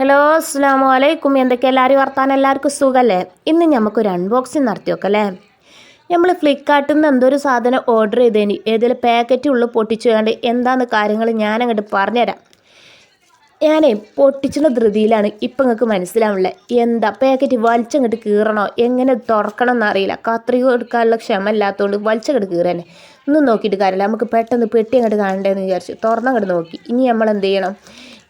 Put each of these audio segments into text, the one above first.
Hello അസ്സാം വലൈക്കും എന്തൊക്കെ എല്ലാവരും വർത്താനം? എല്ലാവർക്കും സുഖമല്ലേ ഇന്ന് നമുക്കൊരു അൺബോക്സിങ് നടത്തി വെക്കല്ലേ നമ്മൾ ഫ്ലിപ്കാർട്ടിൽ നിന്ന് എന്തോ ഒരു സാധനം ഓർഡർ ചെയ്തേനി? ഏതെങ്കിലും പാക്കറ്റ് ഉള്ളിൽ പൊട്ടിച്ചു വേണ്ട എന്താന്ന് കാര്യങ്ങൾ ഞാൻ അങ്ങോട്ട് പറഞ്ഞുതരാം ഞാനേ പൊട്ടിച്ചുള്ള ധൃതിയിലാണ് ഇപ്പം നിങ്ങൾക്ക് മനസ്സിലാവില്ല എന്താ പാക്കറ്റ് വലിച്ചങ്ങോട്ട് കീറണോ? എങ്ങനെ തുറക്കണം എന്നറിയില്ല. കത്രിക എടുക്കാനുള്ള ക്ഷമ ഇല്ലാത്തതുകൊണ്ട് വലിച്ചങ്ങോട്ട് കീറന്നെ ഒന്നും നോക്കിയിട്ട് കാര്യമില്ല. നമുക്ക് പെട്ടെന്ന് പെട്ടി അങ്ങോട്ട് കാണണ്ടേന്ന് വിചാരിച്ചു തുറന്നങ്ങോട്ട് നോക്കി. ഇനി നമ്മൾ എന്ത് ചെയ്യണം?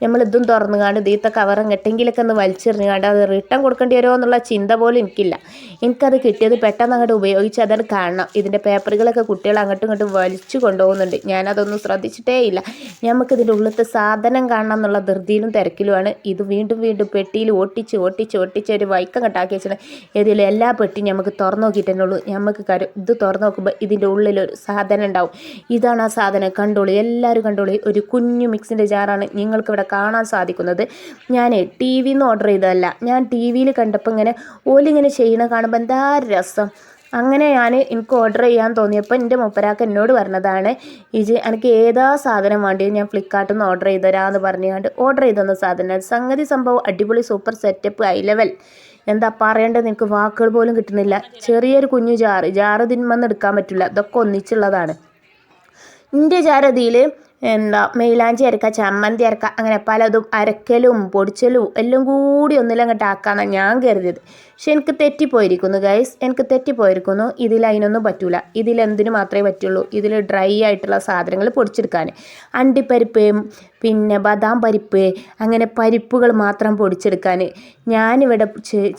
നമ്മൾ ഇതും തുറന്നു കാണും ദീത്ത കവറും കെട്ടെങ്കിലൊക്കെ ഒന്ന് വലിച്ചെറിഞ്ഞു കാണ്ട് അത് റിട്ടേൺ കൊടുക്കേണ്ടി വരുമോ എന്നുള്ള ചിന്ത പോലും എനിക്കില്ല. എനിക്കത് കിട്ടിയത് പെട്ടെന്ന് അങ്ങോട്ട് ഉപയോഗിച്ച് അതത് കാണണം. ഇതിന്റെ പേപ്പറുകളൊക്കെ കുട്ടികൾ അങ്ങോട്ടും ഇങ്ങോട്ടും വലിച്ചു കൊണ്ടുപോകുന്നുണ്ട്. ഞാനതൊന്നും ശ്രദ്ധിച്ചിട്ടേ ഇല്ല. നമുക്ക് ഇതിന്റെ ഉള്ളിലത്തെ സാധനം കാണണം എന്നുള്ള ധൃതിയിലും തിരക്കിലുമാണ്. ഇത് വീണ്ടും വീണ്ടും പെട്ടിയിൽ ഓട്ടിച്ച് ഓട്ടിച്ച് ഓട്ടിച്ച് ഒരു വൈക്കം കെട്ടാക്കി വെച്ചിട്ടുണ്ട് ഏതെങ്കിലും എല്ലാ പെട്ടിയും നമുക്ക് തുറന്നു നോക്കിയിട്ട് തന്നെ ഉള്ളൂ. നമുക്ക് കാര്യം ഇത് തുറന്നു നോക്കുമ്പോൾ ഇതിന്റെ ഉള്ളിലൊരു സാധനം ഉണ്ടാവും. ഇതാണ് ആ സാധനം. കണ്ടോളി? എല്ലാവരും കണ്ടോളി? ഒരു കുഞ്ഞു മിക്സിന്റെ ജാറാണ് നിങ്ങൾക്ക് ഇവിടെ കാണാൻ സാധിക്കുന്നത്. ഞാൻ ടി വിന്ന് ഓർഡർ ചെയ്തതല്ല. ഞാൻ ടി വിയിൽ കണ്ടപ്പോൾ ഇങ്ങനെ ഓലിങ്ങനെ ചെയ്യണ കാണുമ്പോൾ എന്താ രസം. അങ്ങനെ ഞാൻ എനിക്ക് ഓർഡർ ചെയ്യാൻ തോന്നിയപ്പോൾ എന്റെ മുപ്പരാക്ക് എന്നോട് പറഞ്ഞതാണ് ഇജ് എനിക്ക് ഏതാ സാധനം വേണ്ടിയത് ഞാൻ ഫ്ലിപ്കാർട്ടിൽ നിന്ന് ഓർഡർ ചെയ്ത് തരാമെന്ന് പറഞ്ഞുകൊണ്ട് ഓർഡർ ചെയ്ത് തന്ന സാധനം. സംഗതി സംഭവം അടിപൊളി സൂപ്പർ സെറ്റപ്പ് ഹൈ ലെവൽ എന്താ പറയേണ്ടത് എനിക്ക് വാക്കുകൾ പോലും കിട്ടുന്നില്ല. ചെറിയൊരു കുഞ്ഞു ജാറ് ജാറ് തിന്മെന്ന് എടുക്കാൻ പറ്റില്ല. ഇതൊക്കെ ഒന്നിച്ചുള്ളതാണ്. എന്റെ ജാരതിയിൽ എന്താ മെയിലാഞ്ചി അരക്കുക ചമ്മന്തി അരക്കുക അങ്ങനെ പലതും അരക്കലും പൊടിച്ചലും എല്ലാം കൂടി ഒന്നിലങ്ങോട്ട് ആക്കാന്നാണ് ഞാൻ കരുതിയത്. പക്ഷെ എനിക്ക് തെറ്റിപ്പോയിരിക്കുന്നു ഗൈസ് എനിക്ക് തെറ്റിപ്പോയിരിക്കുന്നു. ഇതിൽ അതിനൊന്നും പറ്റൂല. ഇതിൽ എന്തിനു മാത്രമേ പറ്റുള്ളൂ? ഇതിൽ ഡ്രൈ ആയിട്ടുള്ള സാധനങ്ങൾ പൊടിച്ചെടുക്കാൻ. അണ്ടിപ്പരിപ്പ് പിന്നെ ബദാം പരിപ്പ് അങ്ങനെ പരിപ്പുകൾ മാത്രം പൊടിച്ചെടുക്കാൻ. ഞാനിവിടെ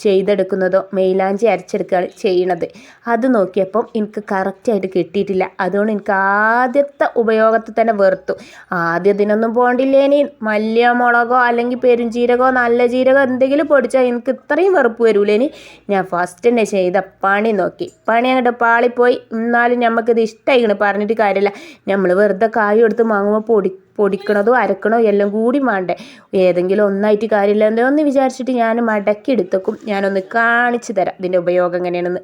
ചെയ്തെടുക്കുന്നതോ മെയിലാഞ്ചി അരച്ചെടുക്കുകയാണ് ചെയ്യണത്. അത് നോക്കിയപ്പം എനിക്ക് കറക്റ്റായിട്ട് കിട്ടിയിട്ടില്ല. അതുകൊണ്ട് എനിക്ക് ആദ്യത്തെ ഉപയോഗത്തിൽ തന്നെ വെറുത്തു. ആദ്യം ഇതിനൊന്നും പോകണ്ടില്ലേനി മല്ലിയ മുളകോ അല്ലെങ്കിൽ പെരുംജീരകോ നല്ല ജീരകോ എന്തെങ്കിലും പൊടിച്ചാൽ എനിക്ക് ഇത്രയും വെറുപ്പ് വരൂലേനി ഞാൻ ഫസ്റ്റ് തന്നെ ചെയ്ത പണി നോക്കി. പണി അങ്ങോട്ട് പാളിപ്പോയി. എന്നാലും നമുക്കിത് ഇഷ്ടമായിക്കണ് പറഞ്ഞിട്ട് കാര്യമില്ല നമ്മൾ വെറുതെ കായ് എടുത്ത് വാങ്ങുമ്പോൾ പൊടി പൊടിക്കണതോ അരക്കണോ എല്ലാം കൂടി മാണ്ടേ. ഏതെങ്കിലും ഒന്നായിട്ട് കാര്യമില്ല എന്തോ ഒന്ന് വിചാരിച്ചിട്ട് ഞാൻ മടക്കി എടുത്തേക്കും ഞാനൊന്ന് കാണിച്ചു തരാം ഇതിന്റെ ഉപയോഗം എങ്ങനെയാണെന്ന്.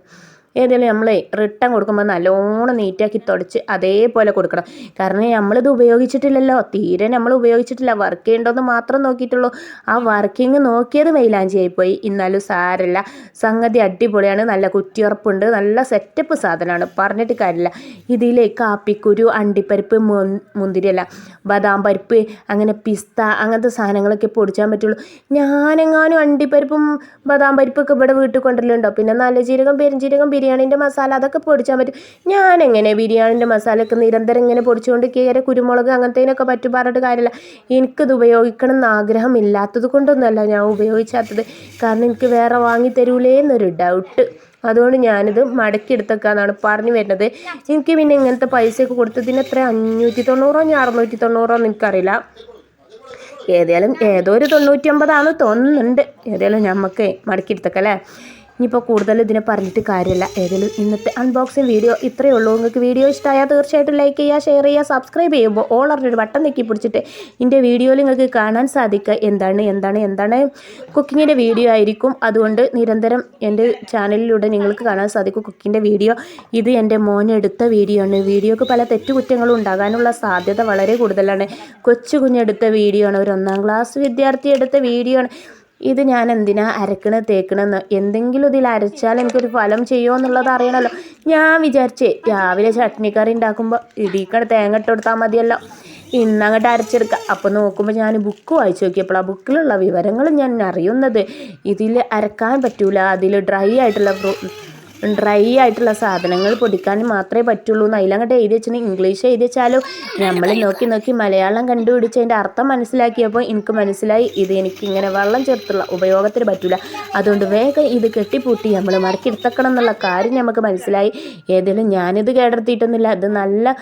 ഏതെങ്കിലും നമ്മൾ റിട്ടേൺ കൊടുക്കുമ്പോൾ നല്ലോണം നീറ്റാക്കി തുടച്ച് അതേപോലെ കൊടുക്കണം. കാരണം നമ്മളിത് ഉപയോഗിച്ചിട്ടില്ലല്ലോ. തീരെ നമ്മൾ ഉപയോഗിച്ചിട്ടില്ല. വർക്ക് ചെയ്യേണ്ടതെന്ന് മാത്രം നോക്കിയിട്ടുള്ളൂ. ആ വർക്കിംഗ് നോക്കിയത് മൈലാഞ്ചിയായിപ്പോയി എന്നാലും സാരല്ല. സംഗതി അടിപൊളിയാണ്. നല്ല കുറ്റിയുറപ്പുണ്ട്. നല്ല സെറ്റപ്പ് സാധനമാണ്. പറഞ്ഞിട്ട് കാര്യമില്ല. ഇതിൽ കാപ്പിക്കുരു അണ്ടിപ്പരിപ്പ് മുന്തിരിയല്ല ബദാം പരിപ്പ് അങ്ങനെ പിസ്ത അങ്ങനത്തെ സാധനങ്ങളൊക്കെ പൊടിച്ചാൻ പറ്റുള്ളൂ. ഞാനെങ്ങാനും അണ്ടിപ്പരിപ്പും ബദാം പരിപ്പൊക്കെ ഇവിടെ വീട്ടിൽ ഉണ്ടോ പിന്നെ നല്ല ജീരകം പെരുംജീരകം ബിരിയാണീന്റെ മസാല അതൊക്കെ പൊടിച്ചാൽ പറ്റും. ഞാൻ എങ്ങനെ ബിരിയാണീന്റെ മസാലയൊക്കെ നിരന്തരം ഇങ്ങനെ പൊടിച്ചുകൊണ്ട് കയറി കുരുമുളക് അങ്ങനത്തേനൊക്കെ പറ്റും പറഞ്ഞിട്ട് കാര്യമില്ല. എനിക്കത് ഉപയോഗിക്കണം എന്ന് ആഗ്രഹമില്ലാത്തത് കൊണ്ടൊന്നുമല്ല ഞാൻ ഉപയോഗിച്ചാത്തത്. കാരണം എനിക്ക് വേറെ വാങ്ങി തരൂലേ എന്നൊരു ഡൗട്ട് അതുകൊണ്ട് ഞാനിത് മടക്കി എടുത്തേക്കാന്നാണ് പറഞ്ഞു വരുന്നത്. എനിക്ക് പിന്നെ ഇങ്ങനത്തെ പൈസയൊക്കെ കൊടുത്തതിന് എത്ര? അഞ്ഞൂറ്റി തൊണ്ണൂറോ ഞാൻ അറുന്നൂറ്റി തൊണ്ണൂറോ എന്ന് എനിക്കറിയില്ല. ഏതായാലും ഏതോ ഒരു തൊണ്ണൂറ്റി ഒമ്പതാണെന്ന് തോന്നുന്നുണ്ട്. ഏതായാലും നമുക്ക് മടക്കി എടുത്തേക്കല്ലേ ഇനിയിപ്പോൾ കൂടുതൽ ഇതിനെ പറഞ്ഞിട്ട് കാര്യമില്ല. ഏതെങ്കിലും ഇന്നത്തെ അൺബോക്സിങ് വീഡിയോ ഇത്രയേ ഉള്ളൂ. നിങ്ങൾക്ക് വീഡിയോ ഇഷ്ടമായാൽ തീർച്ചയായിട്ടും ലൈക്ക് ചെയ്യുക ഷെയർ ചെയ്യുക സബ്സ്ക്രൈബ് ചെയ്യുമ്പോൾ ഓൾ അറിഞ്ഞൊരു വട്ടം നെക്കി പിടിച്ചിട്ട് എന്റെ വീഡിയോയിൽ നിങ്ങൾക്ക് കാണാൻ സാധിക്കുക. എന്താണ് എന്താണ് എന്താണ്? കുക്കിങ്ങിന്റെ വീഡിയോ ആയിരിക്കും. അതുകൊണ്ട് നിരന്തരം എന്റെ ചാനലിലൂടെ നിങ്ങൾക്ക് കാണാൻ സാധിക്കും കുക്കിങ്ങിന്റെ വീഡിയോ ഇത് എന്റെ മോനെടുത്ത വീഡിയോ ആണ്. വീഡിയോക്ക് പല തെറ്റുകുറ്റങ്ങളും ഉണ്ടാകാനുള്ള സാധ്യത വളരെ കൂടുതലാണ്. കൊച്ചു കുഞ്ഞെടുത്ത വീഡിയോ ആണ്. ഒരു ഒന്നാം ക്ലാസ് വിദ്യാർത്ഥി എടുത്ത വീഡിയോ ആണ്. ഇത് ഞാൻ എന്തിനാ അരക്കണ തേക്കണമെന്ന് എന്തെങ്കിലും ഇതിൽ അരച്ചാൽ എനിക്കൊരു ഫലം ചെയ്യുമോ എന്നുള്ളത് അറിയണമല്ലോ. ഞാൻ വിചാരിച്ചേ രാവിലെ ചട്നിക്കറി ഉണ്ടാക്കുമ്പോൾ ഇടീക്കണ തേങ്ങ ഇട്ട് കൊടുത്താൽ മതിയല്ലോ. ഇന്നങ്ങോട്ട് അരച്ചെടുക്കുക അപ്പോൾ നോക്കുമ്പോൾ ഞാൻ ബുക്ക് വായിച്ചു നോക്കിയപ്പോൾ ആ ബുക്കിലുള്ള വിവരങ്ങൾ ഞാൻ അറിയുന്നത്. ഇതിൽ അരക്കാൻ പറ്റൂല അതിൽ ഡ്രൈ ആയിട്ടുള്ള ഡ്രൈ ആയിട്ടുള്ള സാധനങ്ങൾ പൊടിക്കാൻ മാത്രമേ പറ്റുള്ളൂ എന്ന് അതിലങ്ങോട്ട് എഴുതി വെച്ചാൽ ഇംഗ്ലീഷ് എഴുതി വെച്ചാലും നമ്മൾ നോക്കി നോക്കി മലയാളം കണ്ടുപിടിച്ച് അതിന്റെ അർത്ഥം മനസ്സിലാക്കിയപ്പോൾ എനിക്ക് മനസ്സിലായി ഇത് എനിക്ക് ഇങ്ങനെ വെള്ളം ചേർത്തുള്ള ഉപയോഗത്തിന് പറ്റില്ല അതുകൊണ്ട് വേഗം ഇത് കെട്ടിപ്പൂട്ടി നമ്മൾ മടക്കിയെടുത്തക്കണം എന്നുള്ള കാര്യം നമുക്ക് മനസ്സിലായി. ഏതെങ്കിലും ഞാനിത് കേടെടുത്തിട്ടൊന്നുമില്ല. അത് നല്ല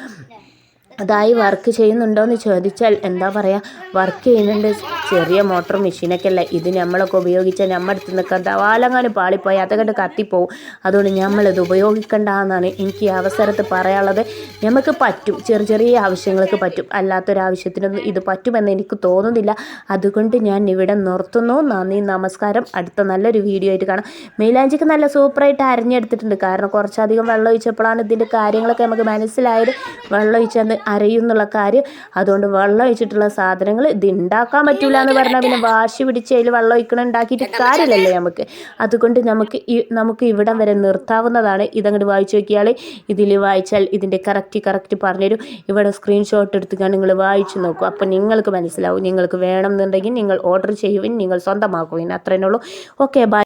അതായി വർക്ക് ചെയ്യുന്നുണ്ടോ എന്ന് ചോദിച്ചാൽ എന്താ പറയുക വർക്ക് ചെയ്യുന്നുണ്ട്. ചെറിയ മോട്ടോർ മെഷീനൊക്കെ അല്ലേ ഇത് നമ്മളൊക്കെ ഉപയോഗിച്ചാൽ നമ്മളടുത്ത് നിൽക്കാൻ തവാലങ്ങാനും പാളിപ്പോയി അതൊക്കെ കത്തിപ്പോവും. അതുകൊണ്ട് നമ്മളിത് ഉപയോഗിക്കണ്ട എന്നാണ് എനിക്ക് ഈ അവസരത്ത് പറയാനുള്ളത്. നമുക്ക് പറ്റും ചെറിയ ചെറിയ ആവശ്യങ്ങൾക്ക് പറ്റും. അല്ലാത്തൊരാവശ്യത്തിനൊന്നും ഇത് പറ്റുമെന്ന് എനിക്ക് തോന്നുന്നില്ല. അതുകൊണ്ട് ഞാൻ ഇവിടെ നിർത്തുന്നു. നന്ദി നമസ്കാരം. അടുത്ത നല്ലൊരു വീഡിയോ ആയിട്ട് കാണാം. മെയിലാഞ്ചിക്ക് നല്ല സൂപ്പറായിട്ട് അരിഞ്ഞെടുത്തിട്ടുണ്ട്. കാരണം കുറച്ചധികം വെള്ളം ഒഴിച്ചപ്പോഴാണ് ഇതിന്റെ കാര്യങ്ങളൊക്കെ നമുക്ക് മനസ്സിലായത്. വെള്ളം ഒഴിച്ചെന്ന് അരയും എന്നുള്ള കാര്യം. അതുകൊണ്ട് വെള്ളം ഒഴിച്ചിട്ടുള്ള സാധനങ്ങൾ ഇത് ഉണ്ടാക്കാൻ പറ്റൂല എന്ന് പറഞ്ഞാൽ പിന്നെ വാശി പിടിച്ച് അതിൽ വെള്ളം ഒഴിക്കണം ഉണ്ടാക്കിയിട്ട് കാര്യമില്ലല്ലേ നമുക്ക്. അതുകൊണ്ട് നമുക്ക് ഈ നമുക്ക് ഇവിടം വരെ നിർത്താവുന്നതാണ്. ഇതങ്ങോട്ട് വായിച്ചു നോക്കിയാൽ ഇതിൽ വായിച്ചാൽ ഇതിന്റെ കറക്റ്റ് കറക്റ്റ് പറഞ്ഞുതരും ഇവിടെ സ്ക്രീൻഷോട്ട് എടുത്തുകൊണ്ട് നിങ്ങൾ വായിച്ചു നോക്കും. അപ്പോൾ നിങ്ങൾക്ക് മനസ്സിലാവും. നിങ്ങൾക്ക് വേണം എന്നുണ്ടെങ്കിൽ നിങ്ങൾ ഓർഡർ ചെയ്യുവിൻ. നിങ്ങൾ സ്വന്തമാക്കുവിൻ. അത്രേ ഉള്ളൂ. Okay bye